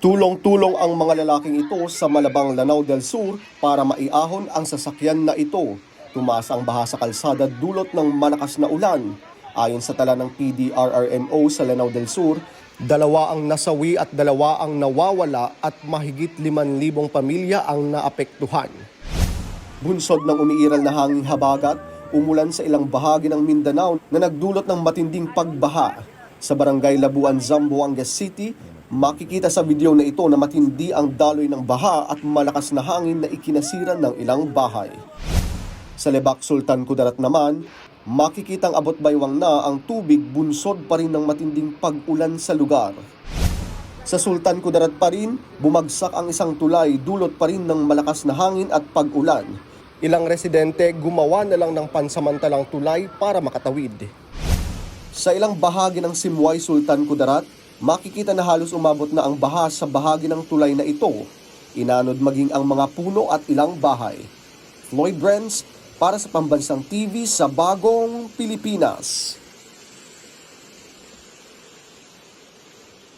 Tulong-tulong ang mga lalaking ito sa Malabang Lanao del Sur para maiahon ang sasakyan na ito. Tumaas ang baha sa kalsada dulot ng malakas na ulan. Ayon sa tala ng PDRRMO sa Lanao del Sur, dalawa ang nasawi at dalawa ang nawawala at mahigit 5,000 pamilya ang naapektuhan. Bunsod ng umiiral na hanging habagat, umulan sa ilang bahagi ng Mindanao na nagdulot ng matinding pagbaha. Sa barangay Labuan, Zamboanga City, makikita sa video na ito na matindi ang daloy ng baha at malakas na hangin na ikinasira ng ilang bahay. Sa Lebak Sultan Kudarat naman, makikitang abot baywang na ang tubig bunsod pa rin ng matinding pag-ulan sa lugar. Sa Sultan Kudarat pa rin, bumagsak ang isang tulay dulot pa rin ng malakas na hangin at pag-ulan. Ilang residente gumawa na lang ng pansamantalang tulay para makatawid. Sa ilang bahagi ng Simway Sultan Kudarat, makikita na halos umabot na ang baha sa bahagi ng tulay na ito. Inanod maging ang mga puno at ilang bahay. Floyd Brents para sa Pambansang TV sa Bagong Pilipinas.